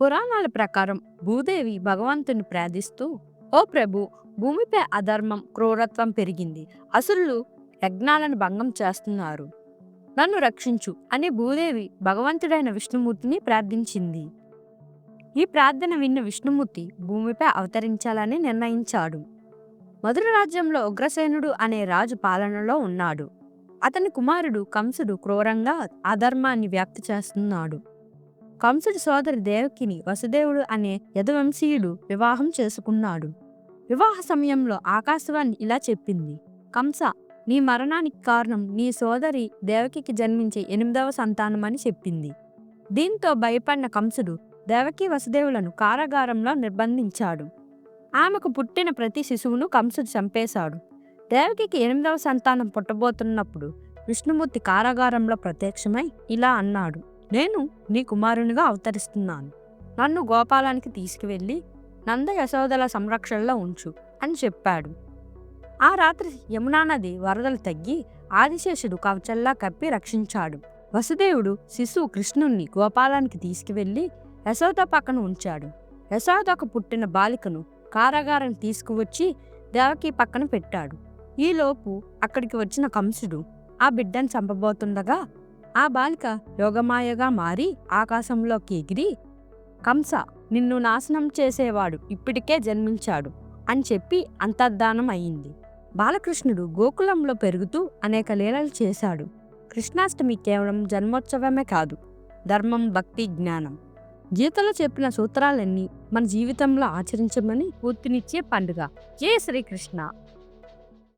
పురాణాల ప్రకారం భూదేవి భగవంతుని ప్రార్థిస్తూ ఓ ప్రభు భూమిపై అధర్మం క్రూరత్వం పెరిగింది. అసురులు యజ్ఞాలను భంగం చేస్తున్నారు. నన్ను రక్షించు అని భూదేవి భగవంతుడైన విష్ణుమూర్తిని ప్రార్థించింది. ఈ ప్రార్థన విన్న విష్ణుమూర్తి భూమిపై అవతరించాలని నిర్ణయించాడు. మధుర రాజ్యంలో ఉగ్రసేనుడు అనే రాజు పాలనలో ఉన్నాడు. అతని కుమారుడు కంసుడు క్రూరంగా అధర్మాన్ని వ్యాప్తి చేస్తున్నాడు. కంసుడి సోదరి దేవకిని వసుదేవుడు అనే యదువంశీయుడు వివాహం చేసుకున్నాడు. వివాహ సమయంలో ఆకాశవాణి ఇలా చెప్పింది. కంస నీ మరణానికి కారణం నీ సోదరి దేవకికి జన్మించే ఎనిమిదవ సంతానమని చెప్పింది. దీంతో భయపడిన కంసుడు దేవకి వసుదేవులను కారాగారంలో నిర్బంధించాడు. ఆమెకు పుట్టిన ప్రతి శిశువును కంసుడు చంపేశాడు. దేవకికి ఎనిమిదవ సంతానం పుట్టబోతున్నప్పుడు విష్ణుమూర్తి కారాగారంలో ప్రత్యక్షమై ఇలా అన్నాడు. నేను నీ కుమారునిగా అవతరిస్తున్నాను. నన్ను గోపాలానికి తీసుకువెళ్ళి నంద యశోదల సంరక్షణలో ఉంచు అని చెప్పాడు. ఆ రాత్రి యమునా నది వరదలు తగ్గి ఆదిశేషుడు కవచల్లా కప్పి రక్షించాడు. వసుదేవుడు శిశువు కృష్ణుణ్ణి గోపాలానికి తీసుకువెళ్ళి యశోద పక్కన ఉంచాడు. యశోదకు పుట్టిన బాలికను కారాగారం తీసుకువచ్చి దేవకి పక్కన పెట్టాడు. ఈలోపు అక్కడికి వచ్చిన కంసుడు ఆ బిడ్డను చంపబోతుండగా ఆ బాలిక యోగమాయగా మారి ఆకాశంలోకి ఎగిరి కంస నిన్ను నాశనం చేసేవాడు ఇప్పటికే జన్మించాడు అని చెప్పి అంతర్ధానం అయింది. బాలకృష్ణుడు గోకులంలో పెరుగుతూ అనేక లీలలు చేశాడు. కృష్ణాష్టమి కేవలం జన్మోత్సవమే కాదు ధర్మం భక్తి జ్ఞానం. గీతలో చెప్పిన సూత్రాలన్నీ మన జీవితంలో ఆచరించమని పూర్తినిచ్చే పండుగ. జయ శ్రీకృష్ణ!